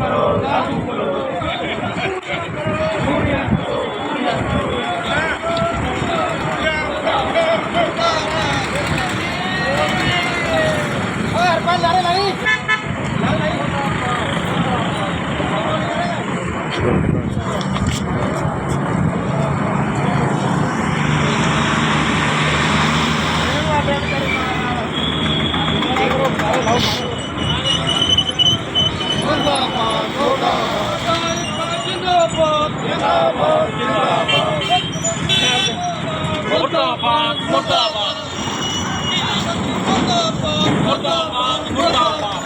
करो लागू करो Oh, ਮੁਰਦਾਬਾਦ ਮੁਰਦਾਬਾਦ। ਮੁਰਦਾਬਾਦ ਮੁਰਦਾਬਾਦ।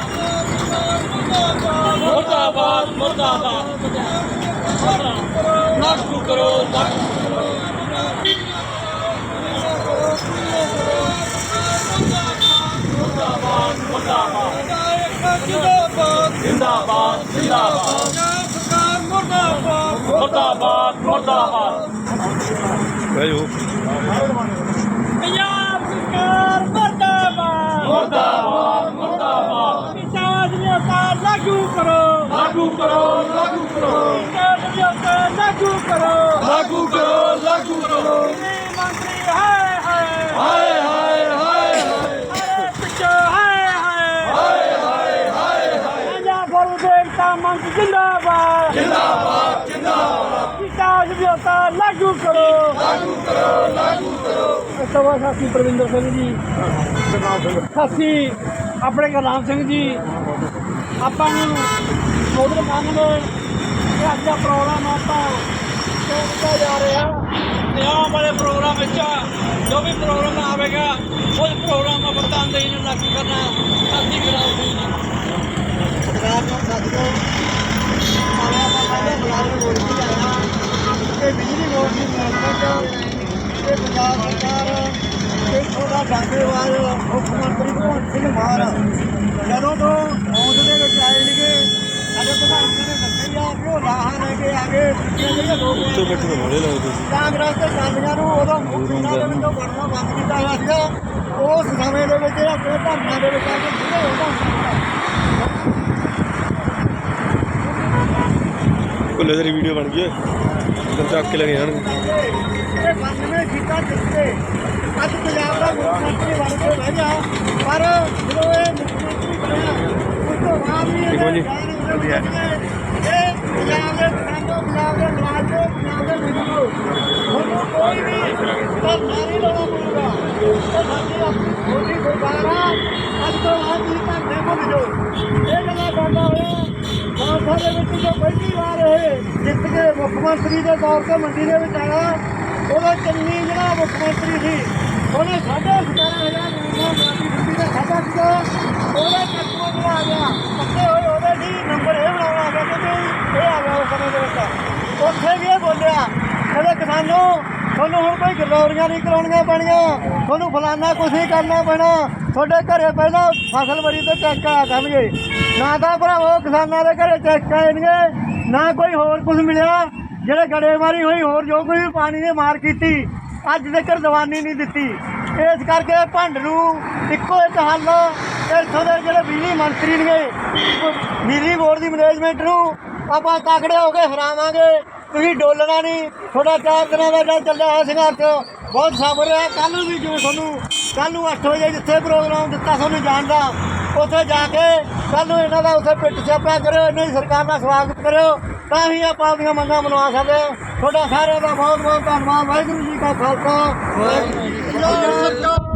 ਮੁਰਦਾਬਾਦ ਮੁਰਦਾਬਾਦ। ਲਾਗੂ ਕਰੋ ਲਾਗੂ ਮੁਰਦਾਬਾਦ ਮੁਰਦਾਬਾਦ। ਜਿੰਦਾਬਾਦ। ਜਿੰਦਾਬਾਦ ਜਿੰਦਾਬਾਦ। ਸਰਕਾਰ ਮੁਰਦਾਬਾਦ ਮੁਰਦਾਬਾਦ। ਮੁਰਦਾਬਾਦ ਪੰਜਾਬ ਸਰਕਾਰ ਮੁਰਦਾਬਾਦ। ਮੁਰਦਾਬਾਦ ਮੁਰਦਾਬਾਦ। ਕਿਸਾਨ ਨਿਯੋਤਾ ਲਾਗੂ ਕਰੋ। ਲਾਗੂ ਕਰੋ ਲਾਗੂ ਕਰੋ। ਕਿਸਾਨ ਨਿਯੋਤਾ ਲਾਗੂ ਕਰੋ। ਲਾਗੂ ਕਰੋ ਲਾਗੂ ਕਰੋ ਇਹ ਮੰਤਰੀ ਹਾਏ ਹਾਏ ਹਾਏ ਹਾਏ ਹਾਏ ਹਰੇ ਪਿੱਛੇ ਹਾਏ ਹਾਏ ਹਾਏ ਹਾਏ ਹਾਏ ਪੰਜਾਬ ਗੁਰੂ ਦੇਵਤਾ ਮੰਚ ਜਿੰਦਾਬਾਦ ਜਿੰਦਾਬਾਦ ਜਿੰਦਾਬਾਦ ਕਿਸਾਨ ਨਿਯੋਤਾ ਲਾਗੂ ਕਰੋ। ਲਾਗੂ ਕਰੋ ਲਾਗੂ ਕਰੋ ਸਭਾ ਸਾਥੀ ਪ੍ਰਵਿੰਦਰ ਸਿੰਘ ਜੀ। ਸਾਥੀ ਆਪਣੇ ਗੁਰਨਾਮ ਸਿੰਘ ਜੀ। ਆਪਾਂ ਨੂੰ ਮੋਦਰ ਮੰਨਦੇ ਕਿ ਅੱਜ ਦਾ ਪ੍ਰੋਗਰਾਮ ਆਪਾਂ ਕੀਤਾ ਜਾ ਰਿਹਾ। ਤੇ ਆਉਣ ਵਾਲੇ ਪ੍ਰੋਗਰਾਮ ਵਿੱਚ ਜੋ ਵੀ ਪ੍ਰੋਗਰਾਮ ਆਵੇਗਾ ਉਸ ਪ੍ਰੋਗਰਾਮ ਨੂੰ ਵਰਤਾਂਦੇਹੀ ਨੂੰ ਲਾਗੂ ਕਰਨਾ। ਸਾਥੀ ਗੁਰਨਾਮ ਸਿੰਘ ਜੀ ਸਰਕਾਰ ਨੂੰ ਸੱਦ ਕੇ ਆਇਆ ਬਾਬਾ ਦੇ ਬੁਲਾਰੇ ਬੋਲ ਕੇ ਆਇਆ ਕਿ ਬਿਜਲੀ ਬੋਰਡ ਦੀ ਮੈਨੇਜਮੈਂਟ ਤੇ ਪੰਜਾਬ ਸਰਕਾਰ ਇੱਥੋਂ ਦਾ ਡਾਂਗੇਵਾਲ ਮੁੱਖ ਮੰਤਰੀ ਭਗਵੰਤ ਸਿੰਘ ਮਾਨ। ਜਦੋਂ ਤੋਂ ਹੋਂਦ ਦੇ ਵਿੱਚ ਆਏ ਨੇਗੇ ਸਾਡੇ ਪ੍ਰਧਾਨ ਜੀ ਨੇ ਦੱਸਿਆ ਕਿ ਉਹ ਰਾਹਾਂ ਲੈ ਕੇ ਆਗੇ ਜਿਹੜੀਆਂ ਲੋਕ ਉੱਥੇ ਬੈਠੇ ਤਾਂ ਬੜੇ ਲੱਗਦੇ ਸੀ। ਕਾਂਗਰਸ ਤੇ ਕਾਂਗਰਸ ਨੂੰ ਉਦੋਂ ਮੁੱਖ ਦੇ ਵਿੱਚੋਂ ਬਣਨਾ ਬੰਦ ਕੀਤਾ ਹੋਇਆ ਸੀਗਾ। ਉਸ ਸਮੇਂ ਦੇ ਵਿੱਚ ਜਿਹੜਾ ਕੋਈ ਧਰਨਾ ਦੇ ਵਿੱਚ ਆ ਕੇ ਜਿਹੜੇ ਉਹਦਾ ਹੁੰਦਾ ਭੁੱਲੇ ਤੇਰੀ ਵੀਡੀਓ ਬਣ ਗਈ ਹੈ? ਤਾਂ ਚੱਕ ਕੇ ਲੈ ਜਾਣਗੇ। ਇਹ 92 ਸੀਟਾਂ ਜਿੱਤੇ ਅੱਜ ਪੰਜਾਬ ਦਾ ਮੁੱਖ ਮੰਤਰੀ ਬਣ ਕੇ ਬਹਿ ਗਿਆ ਪਰ ਜਦੋਂ ਇਹ ਮੁੱਖ ਮੰਤਰੀ ਬਣਿਆ ਉਸ ਤੋਂ ਬਾਅਦ ਵੀ ਇਹ ਪੰਜਾਬ ਦੇ ਕਿਸਾਨੋਂ ਪੰਜਾਬ ਦੇ ਮੁਲਾਜ਼ਮੋਂ ਪੰਜਾਬ ਦੇ ਮਜ਼ਦੂਰੋਂ ਤੁਹਾਨੂੰ ਕੋਈ ਵੀ ਧਰਨਾ ਨਹੀਂ ਲਾਉਣਾ ਪਊਗਾ ਉਹ ਸਾਡੀ ਆਪਣੀ ਛੋਟੀ ਸਰਕਾਰ ਆ ਅੱਜ ਤੋਂ ਬਾਅਦ ਵੀ ਧਰਨੇ ਭੁੱਲ ਜਾਓ ਇਹ ਗੱਲਾਂ ਕਰਦਾ ਹੋਇਆ ਮਾਨਸਾ ਦੇ ਵਿੱਚ ਜੋ ਪਹਿਲੀ ਵਾਰ ਇਹ ਜਿੱਤ ਕੇ ਮੁੱਖ ਮੰਤਰੀ ਦੇ ਤੌਰ ਤੇ ਮੰਡੀ ਦੇ ਵਿੱਚ ਆਇਆ ਉਹਦਾ ਚੰਨੀ ਜਿਹੜਾ ਮੁੱਖ ਮੰਤਰੀ ਸੀ, ਉਹਨੇ ਸਾਢੇ ਸਤਾਰਾਂ ਮਾਫੀ ਦਿੱਤੀ ਦਾ ਖਾਤਾ ਸੀਗਾ। ਉਹਦੇ ਤੱਕੋਂ ਨੂੰ ਆ ਗਿਆ, ਪੱਕੇ ਹੋਏ ਉਹਦੇ ਦੀ ਨੰਬਰ ਇਹ ਬਣਾਉਣਾ ਆ ਗਿਆ ਕਿ ਇਹ ਆ ਗਿਆ ਉਸ ਸਮੇਂ ਦੇ ਵਿੱਚ। ਉੱਥੇ ਵੀ ਇਹ ਬੋਲਿਆ, ਕਹਿੰਦੇ ਕਿਸਾਨੋ, ਤੁਹਾਨੂੰ ਹੁਣ ਕੋਈ ਗਰਦੌਰੀਆਂ ਨਹੀਂ ਕਰਾਉਣੀਆਂ ਪੈਣੀਆਂ, ਤੁਹਾਨੂੰ ਫਲਾਨਾ ਕੁਝ ਨਹੀਂ ਕਰਨਾ ਪੈਣਾ, ਤੁਹਾਡੇ ਘਰੇ ਪਹਿਲਾਂ ਫਸਲ ਬਰੀ ਤੇ ਚੈੱਕ ਆ ਕਰਨਗੇ ਨਾ ਤਾਂ ਭਰਾਵੋ ਕਿਸਾਨਾਂ ਦੇ ਘਰੇ ਚੈੱਕ ਆਏਣਗੇ ਨਾ ਕੋਈ ਹੋਰ ਕੁਝ ਮਿਲਿਆ। ਜਿਹੜੇ ਗੜੇਮਾਰੀ ਹੋਈ, ਹੋਰ ਜੋ ਕੋਈ ਵੀ ਪਾਣੀ ਨੇ ਮਾਰ ਕੀਤੀ, ਅੱਜ ਤੱਕ ਦਵਾਨੀ ਨਹੀਂ ਦਿੱਤੀ। ਇਸ ਕਰਕੇ ਭੰਡ ਨੂੰ ਇੱਕੋ ਇੱਕ ਹੱਲ, ਇੱਥੋਂ ਦੇ ਜਿਹੜੇ ਬਿਜਲੀ ਮੰਤਰੀ ਨੇ, ਬਿਜਲੀ ਬੋਰਡ ਦੀ ਮੈਨੇਜਮੈਂਟ ਨੂੰ ਆਪਾਂ ਤਾਕੜੇ ਹੋ ਕੇ ਹਰਾਵਾਂਗੇ। ਤੁਸੀਂ ਡੋਲਣਾ ਨਹੀਂ ਥੋੜਾ ਚਾਰ ਦਿਨਾਂ ਦਾ ਜਿਹੜਾ ਚੱਲਿਆ ਹੋਇਆ ਸੰਘਰਸ਼, ਬਹੁਤ ਸਬਰ ਹੈ। ਕੱਲ ਨੂੰ ਵੀ ਜਿਵੇਂ ਤੁਹਾਨੂੰ ਕੱਲ ਨੂੰ 8 ਵਜੇ ਜਿੱਥੇ ਪ੍ਰੋਗਰਾਮ ਦਿੱਤਾ ਤੁਹਾਨੂੰ ਜਾਣ ਦਾ, ਉੱਥੇ ਜਾ ਕੇ ਕੱਲ ਨੂੰ ਇਹਨਾਂ ਦਾ ਉੱਥੇ ਪਿੱਟ ਛਾਪਿਆ ਕਰਿਓ, ਇਹਨਾਂ ਦੀ ਸਰਕਾਰ ਦਾ ਸਵਾਗਤ ਕਰਿਓ। ਤਾਂ ਹੀ ਆਪਾਂ ਆਪਣੀਆਂ ਮੰਗਾਂ ਮਨਵਾ ਸਕਦੇ ਹਾਂ। ਤੁਹਾਡਾ ਸਾਰਿਆਂ ਦਾ ਬਹੁਤ ਬਹੁਤ ਧੰਨਵਾਦ। ਵਾਹਿਗੁਰੂ ਜੀ ਕਾ ਖਾਲਸਾ। ਵਾਹਿਗੁਰੂ ਜੀ ਕੀ ਫਤਿਹ।